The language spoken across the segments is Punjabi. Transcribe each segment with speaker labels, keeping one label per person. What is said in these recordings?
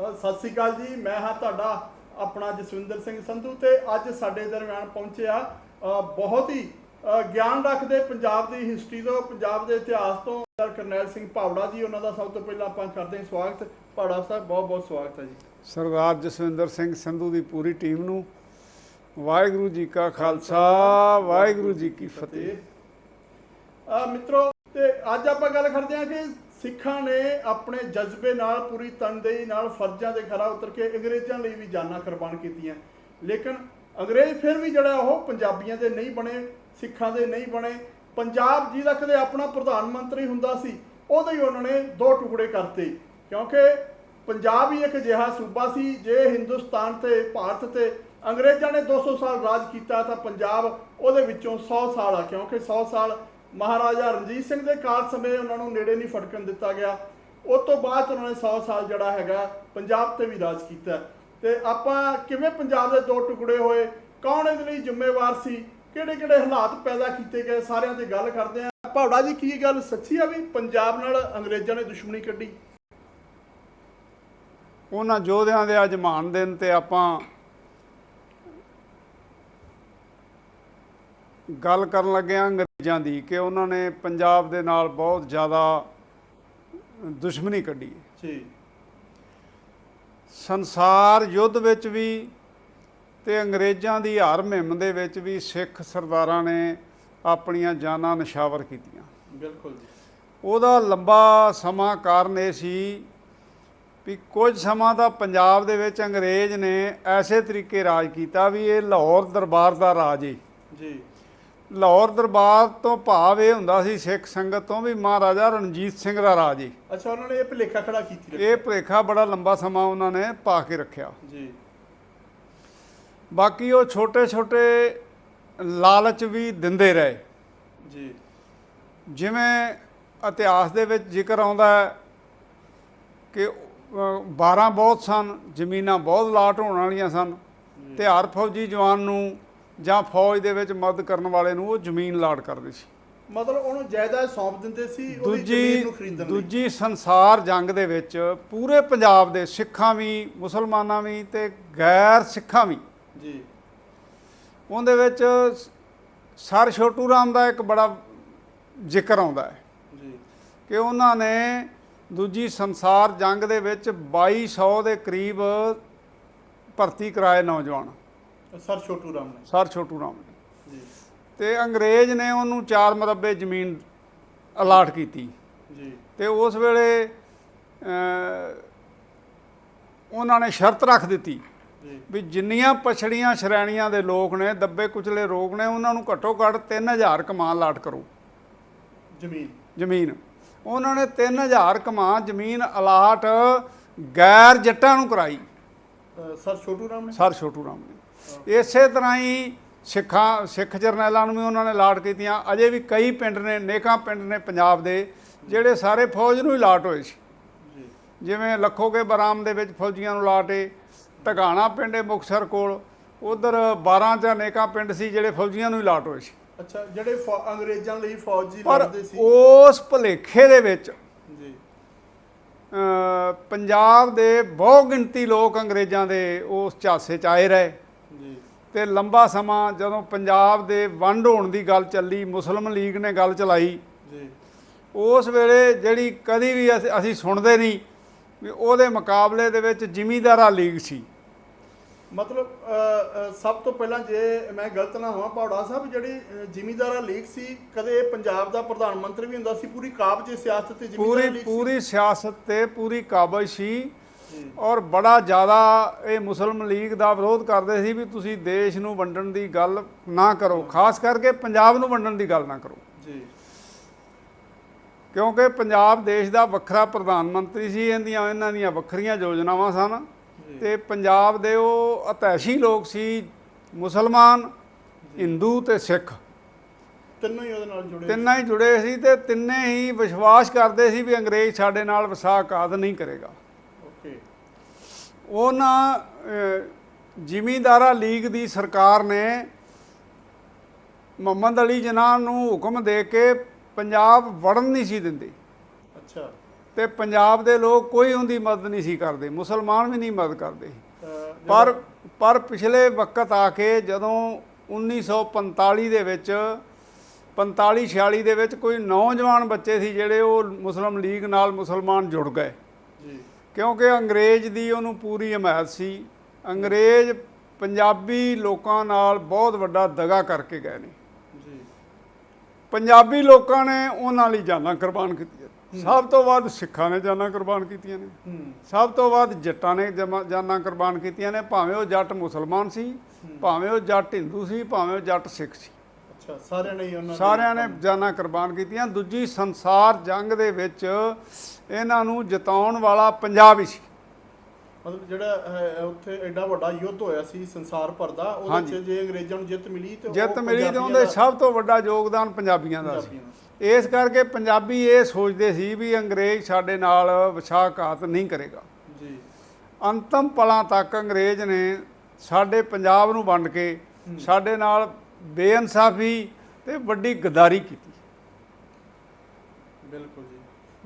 Speaker 1: ਸਤਿ ਸ੍ਰੀ ਅਕਾਲ ਜੀ। ਮੈਂ ਹਾਂ ਤੁਹਾਡਾ ਆਪਣਾ ਜਸਵਿੰਦਰ ਸਿੰਘ ਸੰਧੂ ਤੇ ਅੱਜ ਸਾਡੇ ਦਰਮਿਆਨ ਪਹੁੰਚਿਆ ਬਹੁਤ ਹੀ ਗਿਆਨ ਰੱਖਦੇ ਪੰਜਾਬ ਦੀ ਹਿਸਟਰੀ ਤੋਂ ਪੰਜਾਬ ਦੇ ਇਤਿਹਾਸ ਤੋਂ। ਸਰ ਕਰਨੈਲ ਸਿੰਘ ਭਾਵੜਾ ਜੀ ਉਹਨਾਂ ਦਾ ਸਭ ਤੋਂ ਪਹਿਲਾਂ ਆਪਾਂ ਕਰਦੇ ਹਾਂ ਸਵਾਗਤ। ਭਾਵੜਾ ਸਾਹਿਬ ਬਹੁਤ ਬਹੁਤ ਸਵਾਗਤ ਹੈ ਜੀ।
Speaker 2: ਸਰਦਾਰ ਜਸਵਿੰਦਰ ਸਿੰਘ ਸੰਧੂ ਦੀ ਪੂਰੀ ਟੀਮ ਨੂੰ ਵਾਹਿਗੁਰੂ ਜੀ ਕਾ ਖਾਲਸਾ ਵਾਹਿਗੁਰੂ ਜੀ ਕੀ ਫਤਿਹ।
Speaker 1: ਆ ਮਿੱਤਰੋ ਤੇ ਅੱਜ ਆਪਾਂ ਗੱਲ ਕਰਦੇ ਹਾਂ ਕਿ ਸਿੱਖਾਂ ਨੇ ਆਪਣੇ ਜਜ਼ਬੇ ਨਾਲ, ਪੂਰੀ ਤਨਦੇਹੀ ਨਾਲ ਫਰਜ਼ਾਂ ਦੇ ਖਰਾ ਉਤਰ ਕੇ ਅੰਗਰੇਜ਼ਾਂ ਲਈ ਵੀ ਜਾਨਾਂ ਕੁਰਬਾਨ ਕੀਤੀਆਂ। ਲੇਕਿਨ ਅੰਗਰੇਜ਼ ਫਿਰ ਵੀ ਜਿਹੜਾ ਉਹ ਪੰਜਾਬੀਆਂ ਦੇ ਨਹੀਂ ਬਣੇ, ਸਿੱਖਾਂ ਦੇ ਨਹੀਂ ਬਣੇ। ਪੰਜਾਬ ਜਿਹਦਾ ਕਦੇ ਆਪਣਾ ਪ੍ਰਧਾਨ ਮੰਤਰੀ ਹੁੰਦਾ ਸੀ, ਉਹਦੇ ਹੀ ਉਹਨਾਂ ਨੇ ਦੋ ਟੁਕੜੇ ਕਰਤੇ। ਕਿਉਂਕਿ ਪੰਜਾਬ ਹੀ ਇੱਕ ਅਜਿਹਾ ਸੂਬਾ ਸੀ, ਜੇ ਹਿੰਦੁਸਤਾਨ ਤੇ, ਭਾਰਤ ਤੇ ਅੰਗਰੇਜ਼ਾਂ ਨੇ 200 ਸਾਲ ਰਾਜ ਕੀਤਾ ਤਾਂ ਪੰਜਾਬ ਉਹਦੇ ਵਿੱਚੋਂ 100 ਸਾਲ ਆ, ਕਿਉਂਕਿ 100 ਸਾਲ ਮਹਾਰਾਜਾ ਰਣਜੀਤ ਸਿੰਘ ਦੇ ਕਾਲ ਸਮੇਂ ਉਹਨਾਂ ਨੂੰ ਨੇੜੇ ਨਹੀਂ ਫਟਕਣ ਦਿੱਤਾ ਗਿਆ। ਉਸ ਤੋਂ ਬਾਅਦ ਉਹਨਾਂ ਨੇ 100 ਸਾਲ ਜਿਹੜਾ ਹੈਗਾ, ਪੰਜਾਬ ਤੇ ਵੀ ਰਾਜ ਕੀਤਾ। ਤੇ ਆਪਾਂ ਕਿਵੇਂ ਪੰਜਾਬ ਦੇ ਦੋ ਟੁਕੜੇ ਹੋਏ, ਕੌਣ ਇਹਦੇ ਲਈ ਜ਼ਿੰਮੇਵਾਰ ਸੀ ਕਿਹੜੇ ਕਿਹੜੇ ਹਾਲਾਤ ਪੈਦਾ ਕੀਤੇ ਗਏ, ਸਾਰਿਆਂ ਤੇ ਗੱਲ ਕਰਦੇ ਆ ਭਾਵੜਾ ਜੀ, ਕੀ ਗੱਲ ਸੱਚੀ ਆ ਵੀ ਪੰਜਾਬ ਨਾਲ ਅੰਗਰੇਜ਼ਾਂ ਨੇ ਦੁਸ਼ਮਣੀ ਕੱਢੀ?
Speaker 2: ਉਹਨਾਂ ਯੋਧਿਆਂ ਦੇ ਅੱਜ ਮਹਾਨ ਦਿਨ ਤੇ ਆਪਾਂ ਗੱਲ ਕਰਨ ਲੱਗੇ ਹਾਂ ਅੰਗਰੇਜ਼ਾਂ ਦੀ ਕਿ ਉਹਨਾਂ ਨੇ ਪੰਜਾਬ ਦੇ ਨਾਲ ਬਹੁਤ ਜ਼ਿਆਦਾ ਦੁਸ਼ਮਣੀ ਕੱਢੀ।
Speaker 1: ਜੀ।
Speaker 2: ਸੰਸਾਰ ਯੁੱਧ ਵਿੱਚ ਵੀ ਤੇ ਅੰਗਰੇਜ਼ਾਂ ਦੀ ਹਰ ਮੁਹਿੰਮ ਦੇ ਵਿੱਚ ਵੀ ਸਿੱਖ ਸਰਦਾਰਾਂ ਨੇ ਆਪਣੀਆਂ ਜਾਨਾਂ ਨਿਸ਼ਾਵਰ ਕੀਤੀਆਂ।
Speaker 1: ਬਿਲਕੁਲ ਜੀ।
Speaker 2: ਉਹਦਾ ਲੰਬਾ ਸਮਾਂ ਕਾਰਨ ਇਹ ਸੀ ਵੀ ਕੁਝ ਸਮਾਂ ਦਾ ਪੰਜਾਬ ਦੇ ਵਿੱਚ ਅੰਗਰੇਜ਼ ਨੇ ਐਸੇ ਤਰੀਕੇ ਰਾਜ ਕੀਤਾ ਵੀ ਇਹ ਲਾਹੌਰ ਦਰਬਾਰ ਦਾ ਰਾਜ ਹੈ
Speaker 1: ਜੀ।
Speaker 2: ਲਾਹੌਰ ਦਰਬਾਰ ਤੋਂ ਭਾਵ ਇਹ ਹੁੰਦਾ ਸੀ ਸਿੱਖ ਸੰਗਤ ਤੋਂ ਵੀ ਮਹਾਰਾਜਾ ਰਣਜੀਤ ਸਿੰਘ ਦਾ ਰਾਜ ਹੈ।
Speaker 1: ਅੱਛਾ ਉਹਨਾਂ ਨੇ ਇਹ ਭੁਲੇਖਾ ਖੜਾ ਕੀਤੀ
Speaker 2: ਇਹ ਭੁਲੇਖਾ ਬੜਾ ਲੰਬਾ ਸਮਾਂ ਉਹਨਾਂ ਨੇ ਪਾ ਕੇ ਰੱਖਿਆ।
Speaker 1: ਜੀ।
Speaker 2: ਬਾਕੀ ਉਹ ਛੋਟੇ ਛੋਟੇ ਲਾਲਚ ਵੀ ਦਿੰਦੇ ਰਹੇ।
Speaker 1: ਜੀ।
Speaker 2: ਜਿਵੇਂ ਇਤਿਹਾਸ ਦੇ ਵਿੱਚ ਜ਼ਿਕਰ ਆਉਂਦਾ ਹੈ ਕਿ ਅ, 12 ਬਹੁਤ ਸਨ ਜ਼ਮੀਨਾਂ ਬਹੁਤ ਲਾਟ ਹੋਣ ਵਾਲੀਆਂ ਸਨ। ਤੇ ਹਰ ਫੌਜੀ ਜਵਾਨ ਨੂੰ ਜਾਂ ਫੌਜ ਦੇ ਵਿੱਚ ਮਦਦ ਕਰਨ ਵਾਲੇ ਨੂੰ ਉਹ ਜ਼ਮੀਨ ਲਾਟ ਕਰਦੇ ਸੀ।
Speaker 1: ਮਤਲਬ ਉਹਨੂੰ ਜਾਇਦਾਦ ਸੌਂਪ ਦਿੰਦੇ ਸੀ ਉਹਦੀ ਜ਼ਮੀਨ ਨੂੰ ਖਰੀਦਣ ਲਈ।
Speaker 2: ਦੂਜੀ ਸੰਸਾਰ ਜੰਗ ਦੇ ਵਿੱਚ ਪੂਰੇ ਪੰਜਾਬ ਦੇ ਸਿੱਖਾਂ ਵੀ ਮੁਸਲਮਾਨਾਂ ਵੀ ਤੇ ਗੈਰ ਸਿੱਖਾਂ ਵੀ।
Speaker 1: ਜੀ।
Speaker 2: ਉਹਦੇ ਵਿੱਚ ਸਰ ਛੋਟੂ ਰਾਮ ਦਾ ਇੱਕ ਬੜਾ ਜ਼ਿਕਰ ਆਉਂਦਾ ਹੈ।
Speaker 1: ਜੀ।
Speaker 2: ਕਿ ਉਹਨਾਂ ਨੇ ਦੂਜੀ ਸੰਸਾਰ ਜੰਗ ਦੇ ਵਿੱਚ 2200 ਦੇ ਕਰੀਬ ਭਰਤੀ ਕਰਾਏ ਨੌਜਵਾਨ।
Speaker 1: ਸਰ ਛੋਟੂ ਰਾਮ ਨੇ।
Speaker 2: ਸਰ ਛੋਟੂ ਰਾਮ ਨੇ।
Speaker 1: ਜੀ।
Speaker 2: ਤੇ ਅੰਗਰੇਜ਼ ਨੇ ਉਹਨੂੰ 4 ਮਰਬੇ ਜ਼ਮੀਨ ਅਲਾਟ ਕੀਤੀ।
Speaker 1: ਜੀ।
Speaker 2: ਤੇ ਉਸ ਵੇਲੇ ਉਹਨਾਂ ਨੇ ਸ਼ਰਤ ਰੱਖ ਦਿੱਤੀ ਵੀ ਜਿੰਨੀਆਂ ਪਛੜੀਆਂ ਸ਼੍ਰੇਣੀਆਂ ਦੇ ਲੋਕ ਨੇ ਦੱਬੇ ਕੁਚਲੇ ਲੋਕ ਨੇ ਉਹਨਾਂ ਨੂੰ ਘੱਟੋ ਘੱਟ 3000 ਕਮਾਨ ਲਾਟ ਕਰੋ।
Speaker 1: ਜ਼ਮੀਨ।
Speaker 2: ਜ਼ਮੀਨ। ਉਹਨਾਂ ਨੇ 3000 ਕਮਾਂ ਜ਼ਮੀਨ ਅਲਾਟ ਗੈਰ ਜੱਟਾਂ ਨੂੰ ਕਰਾਈ।
Speaker 1: ਸਰ ਛੋਟੂ ਰਾਮ ਨੇ?
Speaker 2: ਸਰ ਛੋਟੂ ਰਾਮ ਨੇ। ਇਸੇ ਤਰ੍ਹਾਂ ਹੀ ਸਿੱਖਾਂ ਸਿੱਖ ਜਰਨੈਲਾਂ ਨੂੰ ਵੀ ਉਹਨਾਂ ਨੇ ਲਾਟ ਕੀਤੀਆਂ। ਅਜੇ ਵੀ ਕਈ ਪਿੰਡ ਨੇ ਨੇਕਾਂ ਪਿੰਡ ਨੇ ਪੰਜਾਬ ਦੇ ਜਿਹੜੇ ਸਾਰੇ ਫੌਜ ਨੂੰ ਹੀ ਲਾਟ ਹੋਏ ਸੀ। ਜਿਵੇਂ ਲੱਖੋਕੇ ਬਰਾਮ ਦੇ ਵਿੱਚ ਫੌਜੀਆਂ ਨੂੰ ਲਾਟੇ ਟਗਾਣਾ ਪਿੰਡ ਹੈ ਮੁਕਤਸਰ ਕੋਲ ਉਧਰ 12 ਜਾਂ ਨੇਕਾਂ ਪਿੰਡ ਸੀ ਜਿਹੜੇ ਫੌਜੀਆਂ ਨੂੰ ਹੀ ਲਾਟ ਹੋਏ ਸੀ।
Speaker 1: ਅੱਛਾ ਜਿਹੜੇ ਅੰਗਰੇਜ਼ਾਂ ਲਈ ਫੌਜੀ ਲੜਦੇ ਸੀ।
Speaker 2: ਉਸ ਭੁਲੇਖੇ ਦੇ ਵਿੱਚ
Speaker 1: ਜੀ।
Speaker 2: ਪੰਜਾਬ ਦੇ ਬਹੁ ਗਿਣਤੀ ਲੋਕ ਅੰਗਰੇਜ਼ਾਂ ਦੇ ਉਸ ਝਾਸੇ ਚ ਆਏ ਰਹੇ। ਤੇ ਲੰਬਾ ਸਮਾਂ ਜਦੋਂ ਪੰਜਾਬ ਦੇ ਵੰਡ ਹੋਣ ਦੀ ਗੱਲ ਚੱਲੀ ਮੁਸਲਿਮ ਲੀਗ ਨੇ ਗੱਲ ਚਲਾਈ।
Speaker 1: ਜੀ।
Speaker 2: ਉਸ ਵੇਲੇ ਜਿਹੜੀ ਕਦੀ ਵੀ ਅਸੀਂ- ਸੁਣਦੇ ਨਹੀਂ ਵੀ ਉਹਦੇ ਮੁਕਾਬਲੇ ਦੇ ਵਿੱਚ ਜ਼ਿਮੀਂਦਾਰਾ ਲੀਗ ਸੀ।
Speaker 1: ਮਤਲਬ ਸਭ ਤੋਂ ਪਹਿਲਾਂ ਜੇ ਮੈਂ ਗਲਤ ਨਾ ਹੋਵਾਂ ਪੌੜਾ ਸਾਹਿਬ ਜਿਹੜੀ ਜ਼ਿਮੀਂਦਾਰਾ ਲੀਗ ਸੀ ਕਦੇ ਪੰਜਾਬ ਦਾ ਪ੍ਰਧਾਨ ਮੰਤਰੀ ਵੀ ਹੁੰਦਾ ਸੀ ਪੂਰੀ ਕਾਬਜ ਸਿਆਸਤ ਤੇ ਜ਼ਿਮੀਂਦਾਰਾ
Speaker 2: ਪੂਰੀ
Speaker 1: ਲੀਗ
Speaker 2: ਪੂਰੀ ਸਿਆਸਤ ਤੇ ਪੂਰੀ ਕਾਬਜ ਸੀ। ਔਰ ਬੜਾ ਜ਼ਿਆਦਾ ਇਹ ਮੁਸਲਿਮ ਲੀਗ ਦਾ ਵਿਰੋਧ ਕਰਦੇ ਸੀ ਵੀ ਤੁਸੀਂ ਦੇਸ਼ ਨੂੰ ਵੰਡਣ ਦੀ ਗੱਲ ਨਾ ਕਰੋ ਖਾਸ ਕਰਕੇ ਪੰਜਾਬ ਨੂੰ ਵੰਡਣ ਦੀ ਗੱਲ ਨਾ ਕਰੋ।
Speaker 1: ਜੀ।
Speaker 2: ਕਿਉਂਕਿ ਪੰਜਾਬ ਦੇਸ਼ ਦਾ ਵੱਖਰਾ ਪ੍ਰਧਾਨ ਮੰਤਰੀ ਸੀ ਇਹਦੀਆਂ ਇਹਨਾਂ ਦੀਆਂ ਵੱਖਰੀਆਂ ਯੋਜਨਾਵਾਂ ਸਨ। ਤੇ ਪੰਜਾਬ ਦੇ ਉਹ ਅਤੈਸ਼ੀ ਲੋਕ ਸੀ ਮੁਸਲਮਾਨ ਹਿੰਦੂ ਤੇ ਸਿੱਖ।
Speaker 1: ਤਿੰਨੋਂ ਹੀ ਉਹਦੇ ਨਾਲ ਜੁੜੇ
Speaker 2: ਤਿੰਨਾਂ ਹੀ ਜੁੜੇ ਸੀ ਤੇ ਤਿੰਨੇ ਹੀ ਵਿਸ਼ਵਾਸ ਕਰਦੇ ਸੀ ਵੀ ਅੰਗਰੇਜ਼ ਸਾਡੇ ਨਾਲ ਵਿਸਾਖਾਤ ਨਹੀਂ ਕਰੇਗਾ। ਉਹਨਾਂ ਜ਼ਿਮੀਂਦਾਰਾ ਲੀਗ ਦੀ ਸਰਕਾਰ ਨੇ ਮੁਹੰਮਦ ਅਲੀ ਜਨਾਹ ਨੂੰ ਹੁਕਮ ਦੇ ਕੇ ਪੰਜਾਬ ਵੜਨ ਨਹੀਂ ਸੀ ਦਿੰਦੇ।
Speaker 1: ਅੱਛਾ।
Speaker 2: ਤੇ ਪੰਜਾਬ ਦੇ ਲੋਕ ਕੋਈ ਉਹਦੀ ਮਦਦ ਨਹੀਂ ਸੀ ਕਰਦੇ ਮੁਸਲਮਾਨ ਵੀ ਨਹੀਂ ਮਦਦ ਕਰਦੇ। ਪਰ ਪਰ ਪਿਛਲੇ ਵਕਤ ਆ ਕੇ ਜਦੋਂ 1945 ਦੇ ਵਿੱਚ 45 46 ਦੇ ਵਿੱਚ ਕੋਈ ਨੌਜਵਾਨ ਬੱਚੇ ਸੀ ਜਿਹੜੇ ਉਹ ਮੁਸਲਿਮ ਲੀਗ ਨਾਲ ਮੁਸਲਮਾਨ ਜੁੜ ਗਏ।
Speaker 1: ਜੀ।
Speaker 2: ਕਿਉਂਕਿ ਅੰਗਰੇਜ਼ ਦੀ ਉਹਨੂੰ ਪੂਰੀ ਹਮਾਇਤ ਸੀ। ਅੰਗਰੇਜ਼ ਪੰਜਾਬੀ ਲੋਕਾਂ ਨਾਲ ਬਹੁਤ ਵੱਡਾ ਦਗਾ ਕਰਕੇ ਗਏ ਨੇ।
Speaker 1: ਜੀ।
Speaker 2: ਪੰਜਾਬੀ ਲੋਕਾਂ ਨੇ ਉਹਨਾਂ ਲਈ ਜਾਨਾਂ ਕੁਰਬਾਨ ਕੀਤੀਆਂ। ਸਭ ਤੋਂ ਵੱਧ ਸਿੱਖਾਂ ਨੇ ਜਾਨਾਂ ਕੁਰਬਾਨ ਕੀਤੀਆਂ ਨੇ। ਸਭ ਤੋਂ ਵੱਧ ਜੱਟਾਂ ਨੇ ਜਾਨਾਂ ਕੁਰਬਾਨ ਕੀਤੀਆਂ ਨੇ। ਭਾਵੇਂ ਉਹ ਜੱਟ ਮੁਸਲਮਾਨ ਸੀ ਭਾਵੇਂ ਉਹ ਜੱਟ ਹਿੰਦੂ ਸੀ ਭਾਵੇਂ ਉਹ ਜੱਟ ਸਿੱਖ ਸੀ।
Speaker 1: ਅੱਛਾ ਸਾਰਿਆਂ ਨੇ ਹੀ ਉਹਨਾਂ ਦੇ-
Speaker 2: ਸਾਰਿਆਂ ਨੇ ਜਾਨਾਂ ਕੁਰਬਾਨ ਕੀਤੀਆਂ। ਦੂਜੀ ਸੰਸਾਰ ਜੰਗ ਦੇ ਵਿੱਚ ਇਹਨਾਂ ਨੂੰ ਜਿਤਾਉਣ ਵਾਲਾ ਪੰਜਾਬ ਹੀ ਸੀ।
Speaker 1: ਮਤਲਬ ਜਿਹੜਾ ਅਹ, ਉੱਥੇ ਐਡਾ ਵੱਡਾ ਯੁੱਧ ਹੋਇਆ ਸੀ ਸੰਸਾਰ ਭਰ ਦਾ ਉਹਦੇ
Speaker 2: ਹਾਂਜੀ।
Speaker 1: ਚ ਜੇ ਅੰਗਰੇਜ਼ਾਂ ਨੂੰ ਜਿੱਤ ਮਿਲੀ ਤੇ ਉਹ
Speaker 2: ਜਿੱਤ ਮਿਲੀ ਤੇ
Speaker 1: ਪੰਜਾਬੀਆਂ
Speaker 2: ਉਹਦੇ
Speaker 1: ਦਾ-
Speaker 2: ਸਭ ਤੋਂ ਵੱਡਾ ਯੋਗਦਾਨ ਪੰਜਾਬੀਆਂ ਦਾ ਸੀ। ਇਸ ਕਰਕੇ ਪੰਜਾਬੀ ਇਹ ਸੋਚਦੇ ਸੀ ਵੀ ਅੰਗਰੇਜ਼ ਸਾਡੇ ਨਾਲ ਵਿਸ਼ਾਖਾਤ ਨਹੀਂ ਕਰੇਗਾ।
Speaker 1: ਜੀ।
Speaker 2: ਅੰਤਮ ਪਲਾਂ ਤੱਕ ਅੰਗਰੇਜ਼ ਨੇ ਸਾਡੇ ਪੰਜਾਬ ਨੂੰ ਵੰਡ ਕੇ ਸਾਡੇ ਨਾਲ ਬੇਇਨਸਾਫੀ ਤੇ ਵੱਡੀ ਗਦਾਰੀ ਕੀਤੀ।
Speaker 1: ਬਿਲਕੁਲ ਜੀ।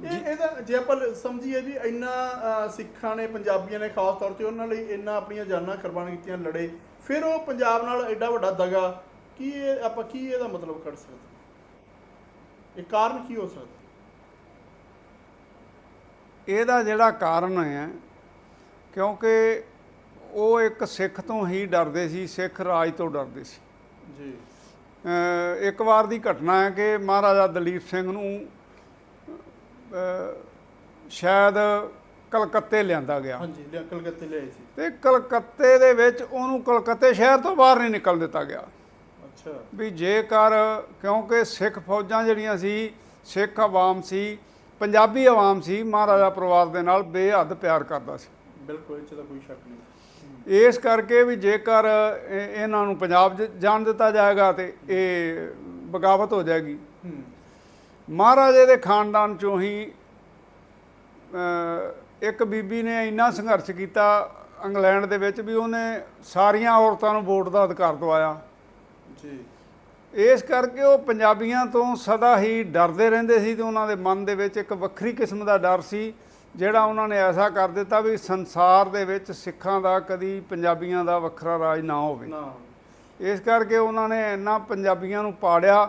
Speaker 1: ਇਹ ਇਹਦਾ ਜੇ ਆਪਾਂ ਸਮਝੀਏ ਵੀ ਇੰਨਾ ਸਿੱਖਾਂ ਨੇ ਪੰਜਾਬੀਆਂ ਨੇ ਖਾਸ ਤੌਰ ਤੇ ਉਹਨਾਂ ਲਈ ਇੰਨਾ ਆਪਣੀਆਂ ਜਾਨਾਂ ਕੁਰਬਾਨ ਕੀਤੀਆਂ ਲੜੇ ਫਿਰ ਉਹ ਪੰਜਾਬ ਨਾਲ ਐਡਾ ਵੱਡਾ ਦਗਾ ਕੀ ਇਹ ਆਪਾਂ ਕੀ ਇਹਦਾ ਮਤਲਬ ਕੱਢ ਸਕਦੇ? ਇਹ ਕਾਰਨ ਕੀ ਹੋ ਸਕਦਾ?
Speaker 2: ਇਹਦਾ ਜਿਹੜਾ ਕਾਰਨ ਹੈ ਕਿਉਂਕਿ ਉਹ ਇੱਕ ਸਿੱਖ ਤੋਂ ਹੀ ਡਰਦੇ ਸੀ ਸਿੱਖ ਰਾਜ ਤੋਂ ਡਰਦੇ ਸੀ।
Speaker 1: ਜੀ।
Speaker 2: ਇੱਕ ਵਾਰ ਦੀ ਘਟਨਾ ਹੈ ਕਿ ਮਹਾਰਾਜਾ ਦਲੀਪ ਸਿੰਘ ਨੂੰ ਸ਼ਾਇਦ ਕਲਕੱਤੇ ਲਿਆਂਦਾ ਗਿਆ।
Speaker 1: ਹਾਂਜੀ ਕਲਕੱਤੇ ਲਿਆਏ ਸੀ।
Speaker 2: ਤੇ ਕਲਕੱਤੇ ਦੇ ਵਿੱਚ ਉਹਨੂੰ ਕਲਕੱਤੇ ਸ਼ਹਿਰ ਤੋਂ ਬਾਹਰ ਨਹੀਂ ਨਿਕਲ ਦਿੱਤਾ ਗਿਆ।
Speaker 1: ਅੱਛਾ।
Speaker 2: ਵੀ ਜੇਕਰ ਕਿਉਂਕਿ ਸਿੱਖ ਫੌਜਾਂ ਜਿਹੜੀਆਂ ਸੀ ਸਿੱਖ ਆਵਾਮ ਸੀ ਪੰਜਾਬੀ ਆਵਾਮ ਸੀ ਮਹਾਰਾਜਾ ਪਰਿਵਾਰ ਦੇ ਨਾਲ ਬੇਹੱਦ ਪਿਆਰ ਕਰਦਾ ਸੀ।
Speaker 1: ਬਿਲਕੁਲ ਇਹ ਚ ਤਾਂ ਕੋਈ ਸ਼ੱਕ ਨਹੀਂ।
Speaker 2: ਇਸ ਕਰਕੇ ਵੀ ਜੇਕਰ ਇਹ- ਇਹਨਾਂ ਨੂੰ ਪੰਜਾਬ ਜਾਣ ਦਿੱਤਾ ਜਾਏਗਾ ਤੇ ਇਹ ਬਗਾਵਤ ਹੋ ਜਾਏਗੀ। ਮਹਾਰਾਜੇ ਦੇ ਖਾਨਦਾਨ ਚੋਂ ਹੀ ਇੱਕ ਬੀਬੀ ਨੇ ਇੰਨਾ ਸੰਘਰਸ਼ ਕੀਤਾ ਇੰਗਲੈਂਡ ਦੇ ਵਿੱਚ ਵੀ ਉਹਨੇ ਸਾਰੀਆਂ ਔਰਤਾਂ ਨੂੰ ਵੋਟ ਦਾ ਅਧਿਕਾਰ ਦਵਾਇਆ।
Speaker 1: ਜੀ।
Speaker 2: ਇਸ ਕਰਕੇ ਉਹ ਪੰਜਾਬੀਆਂ ਤੋਂ ਸਦਾ ਹੀ ਡਰਦੇ ਰਹਿੰਦੇ ਸੀ ਤੇ ਉਹਨਾਂ ਦੇ ਮਨ ਦੇ ਵਿੱਚ ਇੱਕ ਵੱਖਰੀ ਕਿਸਮ ਦਾ ਡਰ ਸੀ ਜਿਹੜਾ ਉਹਨਾਂ ਨੇ ਐਸਾ ਕਰ ਦਿੱਤਾ ਵੀ ਸੰਸਾਰ ਦੇ ਵਿੱਚ ਸਿੱਖਾਂ ਦਾ ਕਦੀ ਪੰਜਾਬੀਆਂ ਦਾ ਵੱਖਰਾ ਰਾਜ ਨਾ ਹੋਵੇ।
Speaker 1: ਨਾ
Speaker 2: ਇਸ ਕਰਕੇ ਉਹਨਾਂ ਨੇ ਇੰਨਾ ਪੰਜਾਬੀਆਂ ਨੂੰ ਪਾੜਿਆ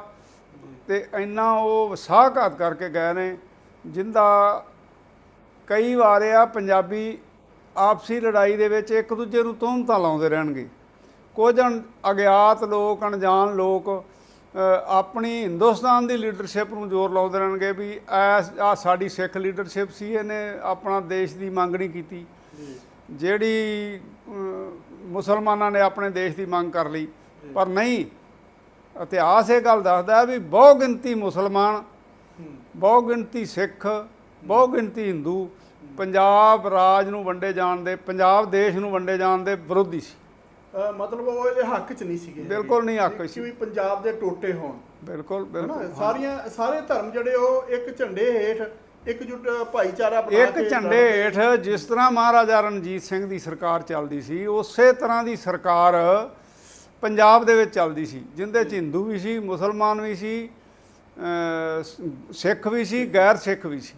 Speaker 2: ਤੇ ਇੰਨਾ ਉਹ ਵਸਾਹਘਾਤ ਕਰਕੇ ਗਏ ਨੇ ਜਿੰਦਾ ਕਈ ਵਾਰ ਆ ਪੰਜਾਬੀ ਆਪਸੀ ਲੜਾਈ ਦੇ ਵਿੱਚ ਇੱਕ ਦੂਜੇ ਨੂੰ ਤੋਹਮਤਾਂ ਲਾਉਂਦੇ ਰਹਿਣਗੇ। ਕੁਝ ਅਗਿਆਤ ਲੋਕ ਅਣਜਾਣ ਲੋਕ ਆਪਣੀ ਹਿੰਦੁਸਤਾਨ ਦੀ ਲੀਡਰਸ਼ਿਪ ਨੂੰ ਜ਼ੋਰ ਲਾਉਂਦੇ ਰਹਿਣਗੇ ਵੀ ਐਸ ਆ ਸਾਡੀ ਸਿੱਖ ਲੀਡਰਸ਼ਿਪ ਸੀ, ਇਹਨੇ ਆਪਣਾ ਦੇਸ਼ ਦੀ ਮੰਗ ਨਹੀਂ ਕੀਤੀ। ਜਿਹੜੀ ਮੁਸਲਮਾਨਾਂ ਨੇ ਆਪਣੇ ਦੇਸ਼ ਦੀ ਮੰਗ ਕਰ ਲਈ, ਪਰ ਨਹੀਂ। ਇਤਿਹਾਸ ਇਹ ਗੱਲ ਦੱਸਦਾ ਵੀ ਬਹੁ ਗਿਣਤੀ ਮੁਸਲਮਾਨ
Speaker 1: ਹੂੰ
Speaker 2: ਬਹੁ ਗਿਣਤੀ ਸਿੱਖ ਬਹੁ ਗਿਣਤੀ ਹਿੰਦੂ, ਪੰਜਾਬ ਰਾਜ ਨੂੰ ਵੰਡੇ ਜਾਣ ਦੇ, ਪੰਜਾਬ ਦੇਸ਼ ਨੂੰ ਵੰਡੇ ਜਾਣ ਦੇ ਵਿਰੋਧੀ ਸੀ।
Speaker 1: ਮਤਲਬ ਉਹ ਇਹਦੇ ਹੱਕ 'ਚ ਨਹੀਂ ਸੀਗੇ
Speaker 2: ਬਿਲਕੁਲ ਨਹੀਂ ਹੱਕ 'ਚ
Speaker 1: ਕਿ ਪੰਜਾਬ ਦੇ ਟੋਟੇ ਹੋਣ।
Speaker 2: ਬਿਲਕੁਲ ਬਿਲਕੁਲ
Speaker 1: ਸਾਰੀਆਂ ਸਾਰੇ ਧਰਮ ਜਿਹੜੇ ਉਹ ਇੱਕ ਝੰਡੇ ਹੇਠ ਇੱਕਜੁੱਟ ਭਾਈਚਾਰਾ ਬਣਾ
Speaker 2: ਇੱਕ
Speaker 1: ਕੇ
Speaker 2: ਝੰਡੇ ਹੇਠ ਜਿਸ ਤਰ੍ਹਾਂ ਮਹਾਰਾਜਾ ਰਣਜੀਤ ਸਿੰਘ ਦੀ ਸਰਕਾਰ ਚੱਲਦੀ ਸੀ ਉਸੇ ਤਰ੍ਹਾਂ ਦੀ ਸਰਕਾਰ ਪੰਜਾਬ ਦੇ ਵਿੱਚ ਚੱਲਦੀ ਸੀ ਜਿੰਦੇ ਚ ਹਿੰਦੂ ਵੀ ਸੀ ਮੁਸਲਮਾਨ ਵੀ ਸੀ ਸ- ਸਿੱਖ ਵੀ ਸੀ ਗੈਰ ਸਿੱਖ ਵੀ ਸੀ।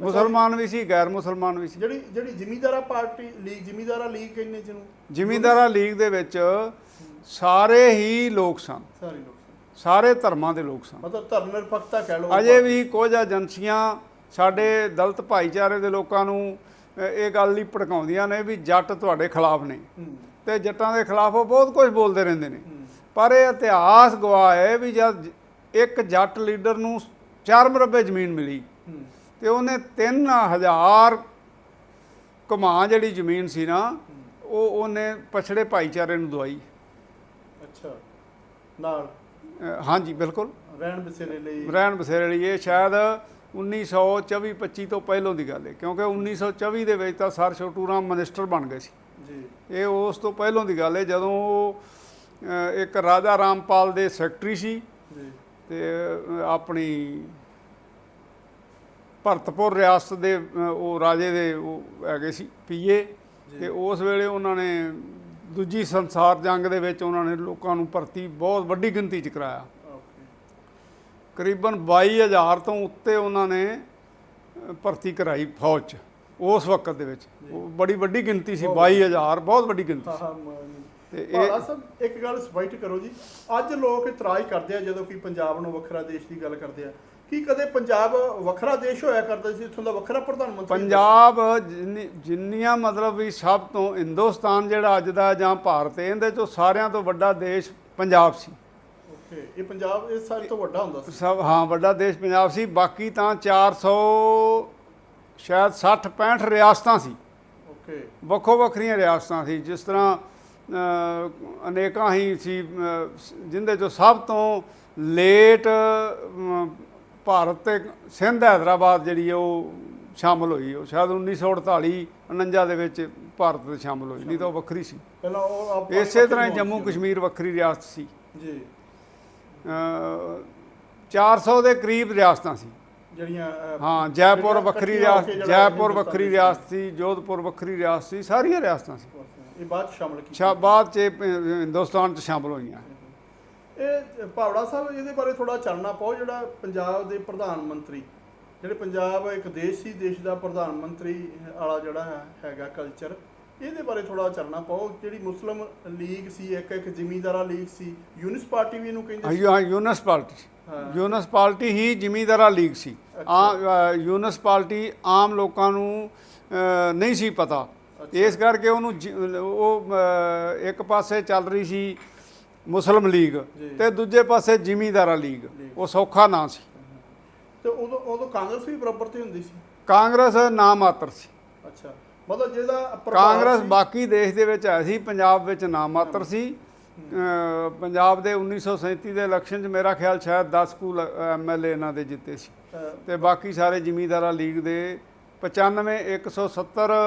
Speaker 2: ਮੁਸਲਮਾਨ ਵੀ ਸੀ ਗੈਰ ਮੁਸਲਮਾਨ ਵੀ ਸੀ।
Speaker 1: ਜਿਹੜੀ ਜਿਹੜੀ Zimindara party league Zimindara league ਕਹਿੰਦੇ ਜਿਹਨੂੰ?
Speaker 2: ਜ਼ਿਮੀਂਦਾਰਾ ਲੀਗ ਦੇ ਵਿੱਚ ਸਾਰੇ ਹੀ ਲੋਕ ਸਨ।
Speaker 1: ਸਾਰੇ ਲੋਕ ਸਨ।
Speaker 2: ਸਾਰੇ ਧਰਮਾਂ ਦੇ ਲੋਕ ਸਨ।
Speaker 1: ਮਤਲਬ ਧਰਮ ਨਿਰਪੱਖਤਾ ਕਹਿ ਲਓ।
Speaker 2: ਅਜੇ ਵੀ ਕੁਝ ਏਜੰਸੀਆਂ ਸਾਡੇ ਦਲਿਤ ਭਾਈਚਾਰੇ ਦੇ ਲੋਕਾਂ ਨੂੰ ਇਹ ਗੱਲ ਲਈ ਭੜਕਾਉਂਦੀਆਂ ਨੇ ਵੀ ਜੱਟ ਤੁਹਾਡੇ ਖਿਲਾਫ ਨੇ। ਤੇ ਜੱਟਾਂ ਦੇ ਖਿਲਾਫ ਉਹ ਬਹੁਤ ਕੁਝ ਬੋਲਦੇ ਰਹਿੰਦੇ ਨੇ। ਪਰ ਇਹ ਇਤਿਹਾਸ ਗਵਾਹ ਹੈ ਵੀ ਜਦ ਇੱਕ ਜੱਟ ਲੀਡਰ ਨੂੰ ਚਾਰ ਮਰਬੇ ਜ਼ਮੀਨ ਮਿਲੀ ਤੇ ਉਹਨੇ 3000 ਕਮਾ ਜਿਹੜੀ ਜ਼ਮੀਨ ਸੀ ਨਾ ਉਹ ਉਹਨੇ ਪਛੜੇ ਭਾਈਚਾਰੇ ਨੂੰ ਦਵਾਈ।
Speaker 1: ਅੱਛਾ ਨਾਲ?
Speaker 2: ਹਾਂਜੀ ਬਿਲਕੁਲ।
Speaker 1: ਰਹਿਣ ਬਸੇਰੇ ਲਈ?
Speaker 2: ਰਹਿਣ ਬਸੇਰੇ ਲਈ ਇਹ ਸ਼ਾਇਦ 1924 25 ਤੋਂ ਪਹਿਲੋਂ ਦੀ ਗੱਲ ਹੈ ਕਿਉਂਕਿ 1924 ਦੇ ਵਿੱਚ ਤਾਂ ਸਰ ਛੋਟੂ ਰਾਮ ਮਿਨਿਸਟਰ ਬਣ ਗਏ ਸੀ।
Speaker 1: ਜੀ।
Speaker 2: ਇਹ ਉਸ ਤੋਂ ਪਹਿਲੋਂ ਦੀ ਗੱਲ ਹੈ ਜਦੋਂ ਉਹ ਇੱਕ ਰਾਜਾ ਰਾਮਪਾਲ ਦੇ ਸੈਕਟਰੀ ਸੀ
Speaker 1: ਜੀ।
Speaker 2: ਤੇ ਆਪਣੀ ਭਰਤਪੁਰ ਰਿਆਸਤ ਦੇ ਉਹ ਰਾਜੇ ਦੇ ਉਹ ਹੈਗੇ ਸੀ ਪੀਏ। ਤੇ ਉਸ ਵੇਲੇ ਉਹਨਾਂ ਨੇ ਦੂਜੀ ਸੰਸਾਰ ਜੰਗ ਦੇ ਵਿੱਚ ਉਹਨਾਂ ਨੇ ਲੋਕਾਂ ਨੂੰ ਭਰਤੀ ਬਹੁਤ ਵੱਡੀ ਗਿਣਤੀ ਚ ਕਰਾਇਆ। ਕਰੀਬਨ 22000 ਤੋਂ ਉੱਤੇ ਉਹਨਾਂ ਨੇ ਭਰਤੀ ਕਰਾਈ ਫੌਜ 'ਚ ਉਸ ਵਕਤ ਦੇ ਵਿੱਚ। ਉਹ ਬੜੀ ਵੱਡੀ ਗਿਣਤੀ ਸੀ 22000 ਬਹੁਤ ਵੱਡੀ ਗਿਣਤੀ
Speaker 1: ਮ-
Speaker 2: ਤੇ ਇਹ-
Speaker 1: ਸਾਹਿਬ ਇੱਕ ਗੱਲ ਸਪਸ਼ਟ ਕਰੋ ਜੀ। ਅੱਜ ਲੋਕ ਇਤਰਾਜ਼ ਕਰਦੇ ਆ ਜਦੋਂ ਕਿ ਪੰਜਾਬ ਨੂੰ ਵੱਖਰਾ ਦੇਸ਼ ਦੀ ਗੱਲ ਕਰਦੇ ਆ। ਕੀ ਕਦੇ ਪੰਜਾਬ ਵੱਖਰਾ ਦੇਸ਼ ਹੋਇਆ ਕਰਦਾ ਸੀ ਇੱਥੋਂ ਦਾ ਵੱਖਰਾ ਪ੍ਰਧਾਨ ਮੰਤਰੀ?
Speaker 2: ਪੰਜਾਬ ਜਿੰਨੀ- ਜਿੰਨੀਆਂ ਮਤਲਬ ਵੀ ਸਭ ਤੋਂ ਹਿੰਦੁਸਤਾਨ ਜਿਹੜਾ ਅੱਜ ਦਾ ਜਾਂ ਭਾਰਤ ਹੈ, ਇਹਦੇ ਚੋਂ ਸਾਰਿਆਂ ਤੋਂ ਵੱਡਾ ਦੇਸ਼ ਪੰਜਾਬ ਸੀ।
Speaker 1: ਓਕੇ ਇਹ ਪੰਜਾਬ ਇਸ ਸਾਰੇ ਤੋਂ ਵੱਡਾ ਹੁੰਦਾ ਸੀ?
Speaker 2: ਸਭ ਹਾਂ ਵੱਡਾ ਦੇਸ਼ ਪੰਜਾਬ ਸੀ ਬਾਕੀ ਤਾਂ 400 ਸ਼ਾਇਦ 60 65 ਰਿਆਸਤਾਂ ਸੀ।
Speaker 1: ਓਕੇ।
Speaker 2: ਵੱਖੋ ਵੱਖਰੀਆਂ ਰਿਆਸਤਾਂ ਸੀ ਜਿਸ ਤਰ੍ਹਾਂ ਅ, ਅਨੇਕਾਂ ਹੀ ਸੀ ਅ, ਸ- ਚੋਂ ਸਭ ਤੋਂ ਲੇਟ ਅ, ਭਾਰਤ ਤੇ ਸਿੰਧ ਹੈਦਰਾਬਾਦ ਜਿਹੜੀ ਉਹ ਸ਼ਾਮਲ ਹੋਈ ਉਹ ਸ਼ਾਇਦ 1948 49 ਦੇ ਵਿੱਚ ਭਾਰਤ ਦੇ ਸ਼ਾਮਲ ਹੋਈ ਨਹੀਂ ਤਾਂ ਉਹ ਵੱਖਰੀ ਸੀ।
Speaker 1: ਪਹਿਲਾਂ ਉਹ ਆਪ-
Speaker 2: ਇਸੇ ਤਰ੍ਹਾਂ ਹੀ ਜੰਮੂ ਕਸ਼ਮੀਰ ਵੱਖਰੀ ਰਿਆਸਤ ਸੀ।
Speaker 1: ਜੀ।
Speaker 2: ਅ, 400 ਦੇ ਕਰੀਬ ਰਿਆਸਤਾਂ ਸੀ।
Speaker 1: ਜਿਹੜੀਆਂ
Speaker 2: ਹਾਂ ਜੈਪੁਰ ਵੱਖਰੀ ਰਿਆਸਤ ਜੈਪੁਰ ਵੱਖਰੀ ਰਿਆਸਤ ਸੀ ਜੋਧਪੁਰ ਵੱਖਰੀ ਰਿਆਸਤ ਸੀ ਸਾਰੀਆਂ ਰਿਆਸਤਾਂ ਸੀ।
Speaker 1: ਇਹ ਬਾਅਦ ਸ਼ਾਮਲ ਕੀਤੀ।
Speaker 2: ਬਾਅਦ ਚ ਹਿੰਦੁਸਤਾਨ ਚ ਸ਼ਾਮਲ ਹੋਈਆਂ।
Speaker 1: ਇਹ ਭਾਵੜਾ ਸਾਹਿਬ ਇਹਦੇ ਬਾਰੇ ਥੋੜਾ ਚਾਨਣਾ ਪਾਓ ਜਿਹੜਾ ਪੰਜਾਬ ਦੇ ਪ੍ਰਧਾਨ ਮੰਤਰੀ ਜਿਹੜੇ ਪੰਜਾਬ ਇੱਕ ਦੇਸ਼ ਸੀ ਦੇਸ਼ ਦਾ ਪ੍ਰਧਾਨ ਮੰਤਰੀ ਵਾਲਾ ਜਿਹੜਾ ਹੈਗਾ ਕਲਚਰ ਇਹਦੇ ਬਾਰੇ ਥੋੜਾ ਚਾਨਣਾ ਪਾਓ। ਜਿਹੜੀ ਮੁਸਲਮ ਲੀਗ ਸੀ ਇੱਕ ਇੱਕ ਜ਼ਿਮੀਂਦਾਰਾ ਲੀਗ ਸੀ ਯੂਨਿਸ ਪਾਰਟੀ ਵੀ ਇਹਨੂੰ ਕਹਿੰਦੇ ਸੀ।
Speaker 2: ਹਾਂ ਯੂਨਸ ਪਾਰਟੀ। ਯੂਨਸ ਪਾਰਟੀ ਹੀ ਜ਼ਿਮੀਂਦਾਰਾ ਲੀਗ ਸੀ। ਆ ਯੂਨਸ ਪਾਰਟੀ ਆਮ ਲੋਕਾਂ ਨੂੰ ਨਹੀਂ ਸੀ ਪਤਾ। ਇਸ ਕਰਕੇ ਉਹਨੂੰ ਉਹ ਇੱਕ ਪਾਸੇ ਚੱਲ ਰਹੀ ਸੀ ਮੁਸਲਮ ਲੀਗ। ਤੇ ਦੂਜੇ ਪਾਸੇ ਜ਼ਿਮੀਂਦਾਰਾ ਲੀਗ। ਉਹ ਸੌਖਾ ਨਾਂ ਸੀ।
Speaker 1: ਤੇ ਉਦੋਂ ਉਦੋਂ ਕਾਂਗਰਸ ਵੀ ਬਰਾਬਰ ਤੇ ਹੁੰਦੀ ਸੀ?
Speaker 2: ਕਾਂਗਰਸ ਨਾ ਮਾਤਰ ਸੀ।
Speaker 1: ਅੱਛਾ। ਮਤਲਬ ਜਿਹਦਾ
Speaker 2: ਕਾਂਗਰਸ ਬਾਕੀ ਦੇਸ਼ ਦੇ ਵਿੱਚ ਸੀ ਪੰਜਾਬ ਵਿੱਚ ਨਾ ਮਾਤਰ ਸੀ। ਪੰਜਾਬ ਦੇ 1937 ਦੇ ਇਲੈਕਸ਼ਨ 'ਚ ਮੇਰਾ ਖਿਆਲ ਸ਼ਾਇਦ 10 ਕੁ ਐਮਐਲਏ ਇਹਨਾਂ ਦੇ ਜਿੱਤੇ ਸੀ। ਤੇ ਬਾਕੀ ਸਾਰੇ ਜ਼ਿਮੀਂਦਾਰਾ ਲੀਗ ਦੇ 95 170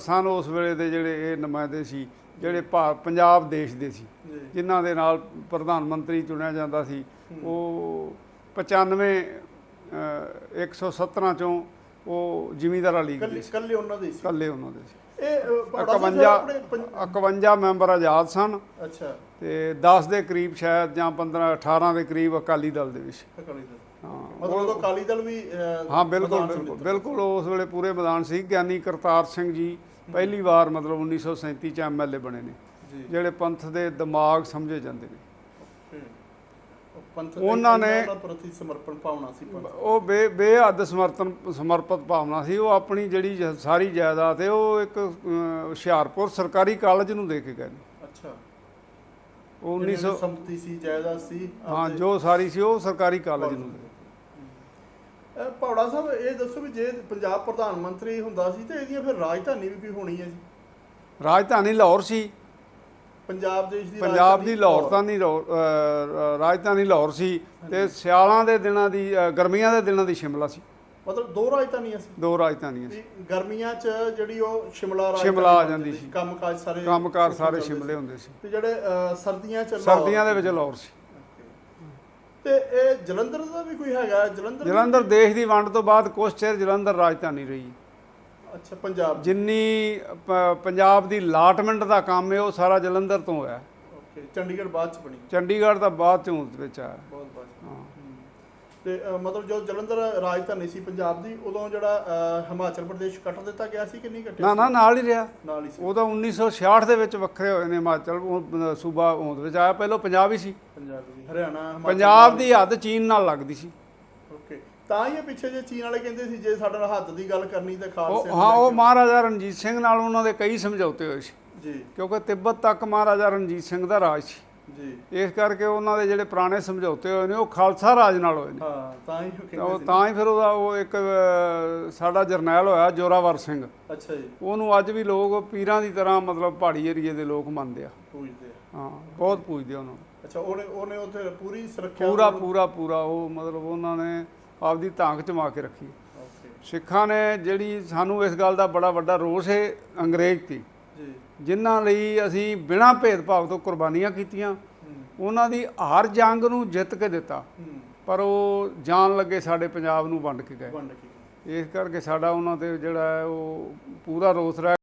Speaker 2: ਸਨ ਉਸ ਵੇਲੇ ਦੇ ਜਿਹੜੇ ਇਹ ਨੁਮਾਇੰਦੇ ਸੀ ਜਿਹੜੇ ਪੰਜਾਬ ਦੇਸ਼ ਦੇ ਸੀ। ਜਿਨ੍ਹਾਂ ਦੇ ਨਾਲ ਪ੍ਰਧਾਨ ਮੰਤਰੀ ਚੁਣਿਆ ਜਾਂਦਾ ਸੀ ਉਹ 95 ਅ, 117 ਚੋਂ ਉਹ ਜ਼ਿਮੀਂਦਾਰਾ ਲੀਗ ਦੇ
Speaker 1: ਕੱਲੇ ਕੱਲੇ ਉਹਨਾਂ ਦੇ ਸੀ?
Speaker 2: ਇਕੱਲੇ ਉਹਨਾਂ ਦੇ ਸੀ।
Speaker 1: ਇਹ ਅਹ, ਭਾਵੜਾ ਸਾਹਿਬ
Speaker 2: 51
Speaker 1: ਆਪਣੇ ਪੰ-
Speaker 2: 51 ਮੈਂਬਰ ਆਜ਼ਾਦ ਸਨ।
Speaker 1: ਅੱਛਾ।
Speaker 2: ਤੇ 10 ਦੇ ਕਰੀਬ ਸ਼ਾਇਦ ਜਾਂ 15 18 ਦੇ ਕਰੀਬ ਅਕਾਲੀ ਦਲ ਦੇ ਵਿੱਚ
Speaker 1: ਅਕਾਲੀ ਦਲ। ਮਤਲਬ ਅਕਾਲੀ ਦਲ ਵੀ
Speaker 2: ਹਾਂ ਬਿਲਕੁਲ ਬਿਲਕੁਲ। ਬਿਲਕੁਲ ਉਸ ਵੇਲੇ ਪੂਰੇ ਮੈਦਾਨ ਸੀ। ਗਿਆਨੀ ਕਰਤਾਰ ਸਿੰਘ ਜੀ ਪਹਿਲੀ ਵਾਰ ਮਤਲਬ 1937 ਚ ਐਮਐਲਏ ਬਣੇ ਨੇ। ਜਿਹੜੇ ਪੰਥ ਦੇ ਦਿਮਾਗ ਸਮਝੇ ਜਾਂਦੇ ਨੇ।
Speaker 1: ਪੰਥ
Speaker 2: ਉਹਨਾਂ ਨੇ-
Speaker 1: ਉਹਨਾਂ ਪ੍ਰਤੀ ਸਮਰਪਣ ਭਾਵਨਾ ਸੀ ਪੰਥ
Speaker 2: ਉਹ ਬੇ ਬੇਹੱਦ ਸਮਰਥਨ ਸਮਰਪਿਤ ਭਾਵਨਾ ਸੀ। ਉਹ ਆਪਣੀ ਜਿਹੜੀ ਸਾਰੀ ਜਾਇਦਾਦ ਹੈ ਉਹ ਇੱਕ ਹੁਸ਼ਿਆਰਪੁਰ ਸਰਕਾਰੀ ਕਾਲਜ ਨੂੰ ਦੇ ਕੇ ਗਏ ਨੇ।
Speaker 1: ਅੱਛਾ।
Speaker 2: ਉਹ
Speaker 1: ਜਿਹੜੀ
Speaker 2: 1900
Speaker 1: ਸੰਪਤੀ ਸੀ ਜਾਇਦਾਦ ਸੀ
Speaker 2: ਹਾਂ ਜੋ ਸਾਰੀ ਸੀ ਉਹ ਸਰਕਾਰੀ ਕਾਲਜ ਨੂੰ
Speaker 1: ਭਾਵੜਾ ਸਾਹਿਬ ਇਹ ਦੱਸੋ ਵੀ ਜੇ ਪੰਜਾਬ ਪ੍ਰਧਾਨ ਮੰਤਰੀ ਹੁੰਦਾ ਸੀ ਤੇ ਇਹਦੀਆਂ ਫਿਰ ਰਾਜਧਾਨੀ ਵੀ ਹੋਣੀ ਹੈ ਜੀ?
Speaker 2: ਰਾਜਧਾਨੀ ਲਾਹੌਰ ਸੀ।
Speaker 1: ਪੰਜਾਬ ਦੇਸ਼ ਦੀ
Speaker 2: ਪੰਜਾਬ ਦੀ ਲਾਹੌਰ ਤਾਂ ਨਹੀਂ ਰਾਜਧਾਨੀ ਲਾਹੌਰ ਸੀ ਤੇ ਸਿਆਲਾਂ ਦੇ ਦਿਨਾਂ ਦੀ ਗਰਮੀਆਂ ਦੇ ਦਿਨਾਂ ਦੀ ਸ਼ਿਮਲਾ ਸੀ।
Speaker 1: ਮਤਲਬ ਦੋ ਰਾਜਧਾਨੀਆਂ ਸੀ।
Speaker 2: ਦੋ ਰਾਜਧਾਨੀਆਂ ਸੀ।
Speaker 1: ਗਰਮੀਆਂ 'ਚ ਜਿਹੜੀ ਉਹ ਸ਼ਿਮਲਾ ਰਾਜਧਾਨੀ
Speaker 2: ਸ਼ਿਮਲਾ ਆ ਜਾਂਦੀ ਸੀ।
Speaker 1: ਕੰਮਕਾਜ ਸਾਰੇ
Speaker 2: ਕੰਮਕਾਰ ਸਾਰੇ ਸ਼ਿਮਲੇ। ਹੁੰਦੇ ਸੀ।
Speaker 1: ਤੇ ਜਿਹੜੇ ਸਰਦੀਆਂ 'ਚ
Speaker 2: ਸਰਦੀਆਂ ਦੇ ਵਿੱਚ ਲਾਹੌਰ ਸੀ।
Speaker 1: ਤੇ ਇਹ ਜਲੰਧਰ ਦਾ ਵੀ ਕੋਈ ਹੈਗਾ? ਜਲੰਧਰ
Speaker 2: ਜਲੰਧਰ ਦੇਸ਼ ਦੀ ਵੰਡ ਤੋਂ ਬਾਅਦ ਕੁਛ ਚਿਰ ਜਲੰਧਰ ਰਾਜਧਾਨੀ ਰਹੀ।
Speaker 1: ਅੱਛਾ ਪੰਜਾਬ
Speaker 2: ਜਿੰਨੀ ਪ- ਪੰਜਾਬ ਦੀ ਲਾਟਮੈਂਟ ਦਾ ਕੰਮ ਹੈ ਉਹ ਸਾਰਾ ਜਲੰਧਰ ਤੋਂ ਹੋਇਆ
Speaker 1: ਓਕੇ ਚੰਡੀਗੜ੍ਹ ਬਾਅਦ 'ਚ ਬਣੀ।
Speaker 2: ਚੰਡੀਗੜ੍ਹ ਦਾ ਬਾਅਦ ਚੋਂ ਵਿੱਚ ਆਇਆ।
Speaker 1: ਬਹੁਤ ਬਾਅਦ 'ਚ।
Speaker 2: ਹਾਂ।
Speaker 1: ਹਮ। ਤੇ ਮਤਲਬ ਜਦੋਂ ਜਲੰਧਰ ਰਾਜਧਾਨੀ ਸੀ ਪੰਜਾਬ ਦੀ ਉਦੋਂ ਜਿਹੜਾ ਹਿਮਾਚਲ ਪ੍ਰਦੇਸ਼ ਕੱਟ ਦਿੱਤਾ ਗਿਆ ਸੀ ਕਿ ਨਹੀਂ ਕੱਟਿਆ?
Speaker 2: ਨਾ ਨਾ ਨਾਲ ਹੀ ਰਿਹਾ।
Speaker 1: ਨਾਲ ਹੀ ਸੀ।
Speaker 2: ਉਹਦਾ 1966 ਦੇ ਵਿੱਚ ਵੱਖਰੇ ਹੋਏ ਨੇ ਹਿਮਾਚਲ ਉਹ ਸੂਬਾ ਹੋਂਦ ਵਿੱਚ ਆਇਆ। ਪਹਿਲਾਂ ਪੰਜਾਬ ਹੀ ਸੀ।
Speaker 1: ਪੰਜਾਬ ਦੀ ਹਰਿਆਣਾ ਹਿਮਾਚਲ
Speaker 2: ਪੰਜਾਬ ਦੀ ਹੱਦ ਚੀਨ ਨਾਲ ਲੱਗਦੀ ਸੀ।
Speaker 1: ਤਾਂ ਹੀ ਇਹ ਪਿੱਛੇ ਜੇ ਚੀਨ ਵਾਲੇ ਕਹਿੰਦੇ ਸੀ ਜੇ ਸਾਡੇ ਹੱਦ ਦੀ ਗੱਲ ਕਰਨੀ ਤਾਂ ਖਾਲਸੇ
Speaker 2: ਉਹ ਹਾਂ ਉਹ ਮਹਾਰਾਜਾ ਰਣਜੀਤ ਸਿੰਘ ਨਾਲ ਉਹਨਾਂ ਦੇ ਕਈ ਸਮਝੌਤੇ ਹੋਏ ਸੀ।
Speaker 1: ਜੀ।
Speaker 2: ਕਿਉਂਕਿ ਤਿੱਬਤ ਤੱਕ ਮਹਾਰਾਜਾ ਰਣਜੀਤ ਸਿੰਘ ਦਾ ਰਾਜ ਸੀ।
Speaker 1: ਜੀ।
Speaker 2: ਇਸ ਕਰਕੇ ਉਹਨਾਂ ਦੇ ਜਿਹੜੇ ਪੁਰਾਣੇ ਸਮਝੌਤੇ ਹੋਏ ਨੇ ਉਹ ਖਾਲਸਾ ਰਾਜ ਨਾਲ ਹੋਏ ਨੇ।
Speaker 1: ਹਾਂ ਤਾਂ ਹੀ ਉਹ
Speaker 2: ਤਾਂ
Speaker 1: ਕਹਿੰਦੇ
Speaker 2: ਉਹ
Speaker 1: ਸੀ।
Speaker 2: ਤਾਂ ਹੀ ਫਿਰ ਉਹਦਾ ਉਹ ਇੱਕ ਸਾਡਾ ਜਰਨੈਲ ਹੋਇਆ ਜੋਰਾਵਰ ਸਿੰਘ।
Speaker 1: ਅੱਛਾ ਜੀ।
Speaker 2: ਉਹਨੂੰ ਅੱਜ ਵੀ ਲੋਕ ਪੀਰਾਂ ਦੀ ਤਰ੍ਹਾਂ ਮਤਲਬ ਪਹਾੜੀ ਏਰੀਏ ਦੇ ਲੋਕ ਮੰਨਦੇ ਆ।
Speaker 1: ਪੁੱਛਦੇ ਆ।
Speaker 2: ਹਾਂ ਬਹੁਤ ਪੂਜਦੇ ਉਹਨਾਂ ਨੂੰ।
Speaker 1: ਅੱਛਾ ਉਹਨੇ ਉਹਨੇ ਉੱਥੇ ਪੂਰੀ ਸੁਰੱਖਿਆ
Speaker 2: ਪੂਰਾ ਪੂਰਾ ਪੂਰਾ ਉਹ ਮਤਲਬ ਉਹਨਾਂ ਨੇ ਆਪਦੀ ਧਾਂਕ ਚਮਾ ਕੇ ਰੱਖੀ। ਸਿੱਖਾਂ ਨੇ ਜਿਹੜੀ ਸਾਨੂੰ ਇਸ ਗੱਲ ਦਾ ਬੜਾ ਵੱਡਾ ਰੋਸ ਹੈ ਅੰਗਰੇਜ਼ ਤੇ। ਜਿਨ੍ਹਾਂ ਲਈ ਅਸੀਂ ਬਿਨਾਂ ਭੇਦਭਾਵ ਤੋਂ ਕੁਰਬਾਨੀਆਂ ਕੀਤੀਆਂ ਉਹਨਾਂ ਦੀ ਹਰ ਜੰਗ ਨੂੰ ਜਿੱਤ ਕੇ ਦਿੱਤਾ। ਪਰ ਉਹ ਜਾਣ ਲੱਗੇ ਸਾਡੇ ਪੰਜਾਬ ਨੂੰ ਵੰਡ ਕੇ ਗਏ। ਇਸ ਕਰਕੇ ਸਾਡਾ ਉਹਨਾਂ ਤੇ ਜਿਹੜਾ ਉਹ ਪੂਰਾ ਰੋਸ ਰਿਹਾ